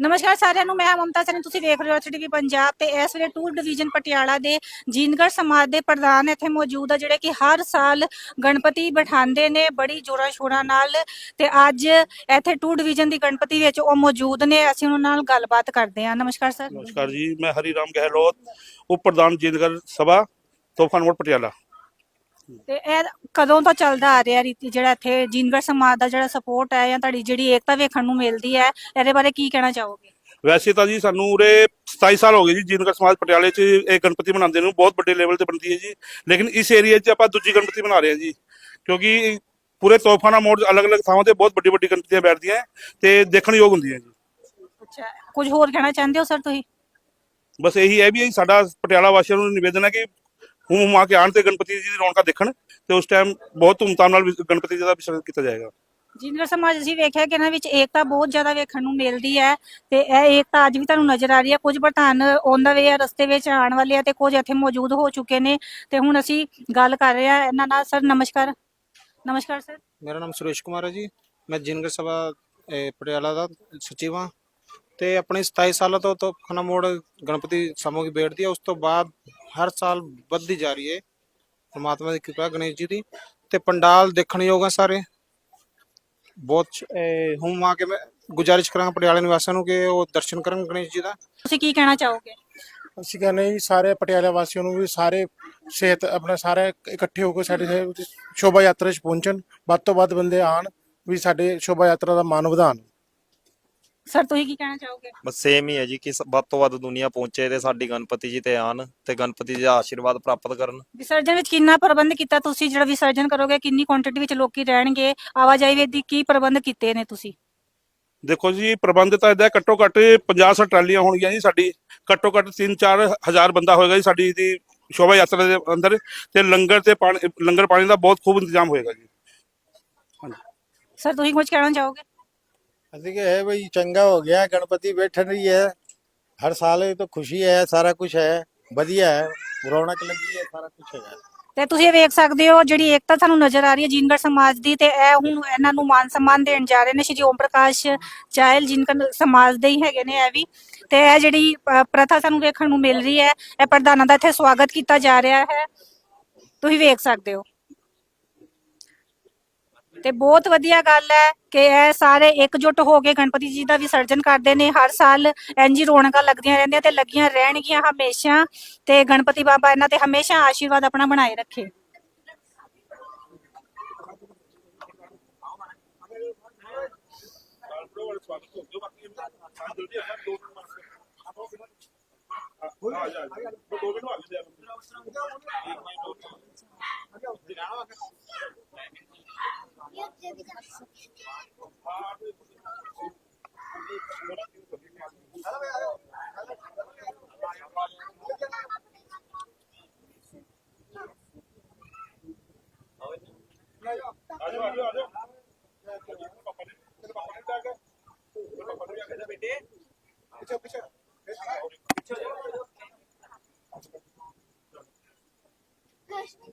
ਨਮਸਕਾਰ ਸਾਰਿਆਂ ਨੂੰ, ਮੈਂ ਮਮਤਾ ਸੈਣੀ। ਤੁਸੀਂ ਵੇਖ ਰਹੇ ਹੋ ਐਚਡੀਵੀ ਪੰਜਾਬ ਤੇ ਇਸ ਵੇਲੇ ਟੂਰ ਡਿਵੀਜ਼ਨ ਪਟਿਆਲਾ ਦੇ ਜੀਨਗੜ ਸਮਾਜ ਦੇ ਪ੍ਰਧਾਨ ਇੱਥੇ ਮੌਜੂਦ ਆ, ਜਿਹੜੇ ਕਿ ਹਰ ਸਾਲ ਗਣਪਤੀ ਬਿਠਾਉਂਦੇ ਨੇ ਬੜੀ ਜੋਰਾਂ ਸ਼ੋਰਾਂ ਨਾਲ ਤੇ ਅੱਜ ਇੱਥੇ ਟੂਰ ਡਿਵੀਜ਼ਨ ਦੀ ਗਣਪਤੀ ਵਿੱਚ ਉਹ ਮੌਜੂਦ ਨੇ। ਅਸੀਂ ਉਹਨਾਂ ਨਾਲ ਗੱਲਬਾਤ ਕਰਦੇ ਹਾਂ। ਨਮਸਕਾਰ ਸਰ। ਨਮਸਕਾਰ ਜੀ, ਮੈਂ ਹਰੀ ਰਾਮ ਗਹਿਲੋਤ, ਉਪ ਪ੍ਰਧਾਨ ਜੀਂਦਗਰ ਸਭਾ ਤੋਹਫਾਨ ਪਟਿਆਲਾ। ਤੇ ਇਹ ਕਦੋਂ ਤੋਂ ਚੱਲਦਾ ਆ ਰਿਹਾ ਰੀਤੀ ਜਿਹੜਾ ਇੱਥੇ ਜੀਨਗੜ ਸਮਾਜ ਦਾ ਜਿਹੜਾ ਸਪੋਰਟ ਹੈ ਜਾਂ ਤੁਹਾਡੀ ਜਿਹੜੀ ਏਕਤਾ ਵੇਖਣ ਨੂੰ ਮਿਲਦੀ ਹੈ ਇਹਦੇ ਬਾਰੇ ਕੀ ਕਹਿਣਾ ਚਾਹੋਗੇ? ਵੈਸੇ ਤਾਂ ਜੀ ਸਾਨੂੰ ਉਰੇ 27 ਸਾਲ ਹੋ ਗਏ ਜੀ ਜੀਂਦਗਰ ਸਮਾਜ ਪਟਿਆਲੇ 'ਚ ਇਹ ਗਣਪਤੀ ਬਣਾਉਂਦੇ ਨੂੰ ਬਹੁਤ ਵੱਡੇ ਲੈਵਲ ਤੇ ਬਣਦੀ ਹੈ ਜੀ। ਲੇਕਿਨ ਇਸ ਏਰੀਆ 'ਚ ਆਪਾਂ ਦੂਜੀ ਗਣਪਤੀ ਬਣਾ ਰਹੇ ਹਾਂ ਜੀ। ਕਿਉਂਕਿ ਪੂਰੇ ਤੋਹਫਾਨਾ ਮੋੜ ਅਲੱਗ-ਅਲੱਗ ਥਾਵਾਂ ਤੇ ਬਹੁਤ ਵੱਡੀ ਵੱਡੀ ਗਣਪਤੀਆਂ ਬੈਠਦੀਆਂ ਤੇ ਦੇਖਣ ਯੋਗ ਹੁੰਦੀਆਂ ਜੀ। ਅੱਛਾ ਕੁਝ ਹੋਰ ਕਹਿਣਾ ਚਾਹੁੰਦੇ ਹੋ ਸਰ ਤੁਸੀਂ? ਬਸ ਇਹੀ ਹੈ ਵੀ ਸਾਡਾ ਪਟਿਆਲਾ ਵਾਸੀਆਂ ਨੂੰ ਨਿਵੇਦਨ ਹੈ ਕਿ ਹੁਮ ਹੁਮਾ ਕੇ ਆਣ ਤੇ ਗਣਪਤੀ ਜੀ ਦੀ ਰੌਣਕਾਂ ਦੇਖਣ ਤੇ ਉਸ ਟਾਈਮ ਬਹੁਤ ਧੂਮਧਾਮ ਨਾਲ ਗਣਪਤੀ ਜੀ ਦਾ ਵਿਸਰਜਨ ਕੀਤਾ ਜਾਏਗਾ। ਜਿੰਦਰ ਸਮਾਜ ਅਸੀਂ ਵੇਖਿਆ ਕਿ ਇਹਨਾਂ ਵਿੱਚ ਏਕਤਾ ਬਹੁਤ ਜ਼ਿਆਦਾ ਵੇਖਣ ਨੂੰ ਮਿਲਦੀ ਹੈ ਤੇ ਇਹ ਏਕਤਾ ਅੱਜ ਵੀ ਤੁਹਾਨੂੰ ਨਜ਼ਰ ਆ ਰਹੀ ਹੈ। ਕੁਝ ਪ੍ਰਧਾਨ ਔਨ ਦਾ ਵੇ ਆ ਰਸਤੇ ਵਿੱਚ ਆਉਣ ਵਾਲੇ ਆ ਤੇ ਕੁਝ ਇੱਥੇ ਮੌਜੂਦ ਹੋ ਚੁੱਕੇ ਨੇ ਤੇ ਹੁਣ ਅਸੀਂ ਗੱਲ ਕਰ ਰਹੇ ਆ ਇਹਨਾਂ ਨਾਲ ਸਰ ਨਮਸਕਾਰ। ਨਮਸਕਾਰ ਸਰ। ਮੇਰਾ ਨਾਮ ਸੁਰੇਸ਼ ਕੁਮਾਰ ਹੈ ਜੀ। ਮੈਂ ਜਿਨਗਰ ਸਭਾ ਪਟਿਆਲਾ ਦਾ ਸਚਿਵ ਹਾਂ। ਤੇ ਆਪਣੇ 27 ਸਾਲਾਂ ਤੋਂ ਤੋਂ ਖਨਾ ਮੋੜ ਗਣਪਤੀ ਸਮੂਹ ਦੀ ਬੈਠਦੀ ਹੈ ਉਸ ਤੋਂ ਬਾਅਦ ਹਰ ਸਾਲ ਵੱਧਦੀ ਜਾ ਰਹੀ ਹੈ। ਪਰਮਾਤਮਾ ਦੀ ਕਿਰਪਾ ਗਣੇਸ਼ ਜੀ ਦੀ। ਤੇ ਪੰਡਾਲ ਦੇਖਣ ਯੋਗ ਹੈ ਸਾਰੇ। ਬਹੁਤ ਹੁਣ ਆ ਕੇ ਮੈਂ ਗੁਜ਼ਾਰਿਸ਼ ਕਰਾਂਗਾ ਪਟਿਆਲੇ ਨਿਵਾਸੀਆਂ ਨੂੰ ਕਿ ਉਹ ਦਰਸ਼ਨ ਕਰਨ ਗਣੇਸ਼ ਜੀ ਦਾ। ਤੁਸੀਂ ਕੀ ਕਹਿਣਾ ਚਾਹੋਗੇ? ਅਸੀਂ ਕਹਿੰਦੇ ਜੀ ਸਾਰੇ ਪਟਿਆਲਾ ਵਾਸੀਆਂ ਨੂੰ ਵੀ ਸਾਰੇ ਸਿਹਤ ਆਪਣਾ ਸਾਰੇ ਇਕੱਠੇ ਹੋ ਕੇ ਸਾਡੇ ਸ਼ੋਭਾ ਯਾਤਰਾ 'ਚ ਪਹੁੰਚਣ। ਵੱਧ ਤੋਂ ਵੱਧ ਬੰਦੇ ਆਣ ਵੀ ਸਾਡੇ ਸ਼ੋਭਾ ਯਾਤਰਾ ਦਾ ਮਾਣ ਵਧਾਉਣ। ਸਰ ਤੁਸੀਂ ਕੀ ਕਹਿਣਾ ਚਾਹੋਗੇ? ਬਸ ਸੇਮ ਹੀ ਹੈ ਜੀ ਕਿ ਸ- ਵੱਧ ਤੋਂ ਵੱਧ ਦੁਨੀਆ ਪਹੁੰਚੇ ਤੇ ਸਾਡੀ ਗਣਪਤੀ ਜੀ ਤੇ ਆਣ ਤੇ ਗਣਪਤੀ ਜੀ ਦਾ ਆਸ਼ੀਰਵਾਦ ਪ੍ਰਾਪਤ ਕਰਨ। ਵਿਸਰਜਨ ਵਿੱਚ ਕਿੰਨਾ ਪ੍ਰਬੰਧ ਕੀਤਾ ਤੁਸੀਂ? ਜਿਹੜਾ ਵਿਸਰਜਨ ਕਰੋਗੇ ਕਿੰਨੀ ਕੁਆਂਟੀਟੀ ਵਿੱਚ ਲੋਕੀ ਰਹਿਣਗੇ? ਆਵਾਜਾਈ ਵਿੱਚ ਦੀ ਕੀ ਪ੍ਰਬੰਧ ਕੀਤੇ ਨੇ ਤੁਸੀਂ? ਦੇਖੋ ਜੀ ਪ੍ਰਬੰਧ ਤਾਂ ਇਦਾਂ ਘੱਟੋ ਘੱਟ 50 60 ਟਰਾਲੀਆਂ ਹੋਣਗੀਆਂ ਜੀ ਸਾਡੀ। ਘੱਟੋ ਘੱਟ 3-4 ਹਜ਼ਾਰ ਬੰਦਾ ਹੋਏਗਾ ਜੀ ਸਾਡੀ ਦੀ ਸ਼ੋਭਾ ਯਾਤਰਾ ਦੇ ਅੰਦਰ ਤੇ ਲੰਗਰ ਤੇ ਪਾਣੀ ਲੰਗਰ ਪਾਣੀ ਦਾ ਬਹੁਤ ਖੂਬ ਇੰਤਜ਼ਾਮ ਹੋਏਗਾ ਜੀ। ਸਰ ਤੁਸੀਂ ਕੁਝ ਕਹਿਣਾ ਚਾਹੋਗੇ? ਅਸੀਂ ਕਿ ਹੈ ਚੰਗਾ ਹੋ ਗਿਆ, ਗਣਪਤੀ ਬੈਠਣ ਰਹੀ ਹੈ। ਹਰ ਸਾਲ ਇਹ ਤਾਂ ਖੁਸ਼ੀ ਹੈ, ਸਾਰਾ ਕੁਝ ਹੈ, ਵਧੀਆ ਹੈ, ਰੌਣਕ ਲੱਗੀ ਹੈ, ਸਾਰਾ ਕੁਝ ਹੈਗਾ ਤੇ ਤੁਸੀਂ ਇਹ ਵੇਖ ਸਕਦੇ ਹੋ, ਜਿਹੜੀ ਏਕਤਾ ਸਾਨੂੰ ਨਜ਼ਰ ਆ ਰਹੀ ਹੈ ਜੀਨਗੜ ਸਮਾਜ ਦੀ ਤੇ ਇਹ ਹੁਣ ਇਹਨਾਂ ਨੂੰ ਮਾਨ ਸਨਮਾਨ ਦੇਣ ਜਾ ਰਹੇ ਨੇ, ਸ਼੍ਰੀ ਓਮ ਪ੍ਰਕਾਸ਼ ਚਾਹਲ ਜਿਨਕਨ ਸਮਾਜ ਦੇ ਹੀ ਹੈਗੇ ਨੇ ਇਹ ਵੀ। ਤੇ ਇਹ ਜਿਹੜੀ ਪ੍ਰਥਾ ਸਾਨੂੰ ਵੇਖਣ ਨੂੰ ਮਿਲ ਰਹੀ ਹੈ, ਇਹ ਪ੍ਰਧਾਨਾਂ ਦਾ ਇੱਥੇ ਸਵਾਗਤ ਕੀਤਾ ਜਾ ਰਿਹਾ ਹੈ। ਤੁਸੀਂ ਵੇਖ ਸਕਦੇ ਹੋ। ਤੇ ਬਹੁਤ ਵਧੀਆ ਗੱਲ ਹੈ ਕਿ ਇਹ ਸਾਰੇ ਇਕਜੁੱਟ ਹੋ ਕੇ ਗਣਪਤੀ ਜੀ ਦਾ ਵਿਸਰਜਨ ਕਰਦੇ ਨੇ। ਹਰ ਸਾਲ ਐਂਜੀ ਰੋਣਕਾਂ ਲੱਗਦੀਆਂ ਰਹਿੰਦੀਆਂ ਤੇ ਲੱਗੀਆਂ ਰਹਿਣਗੀਆਂ ਹਮੇਸ਼ਾ ਤੇ ਗਣਪਤੀ ਬਾਬਾ ਇਹਨਾਂ ਤੇ ਹਮੇਸ਼ਾ ਆਸ਼ੀਰਵਾਦ ਆਪਣਾ ਬਣਾਏ ਰੱਖੇ। yaptırabilirsin. ਆਜੋ ਆਜੋ ਆਜੋ ਪਾਪਾ ਨੇ ਤੇਰੇ ਪਾਪਾ ਨੇ ਜਾ ਕੇ ਤੇਰੇ ਪਾਪਾ ਨੇ ਜਾ ਕੇ ਬੇਟੇ ਪਿੱਛੇ ਪਿੱਛੇ ਪਿੱਛੇ ਜਾ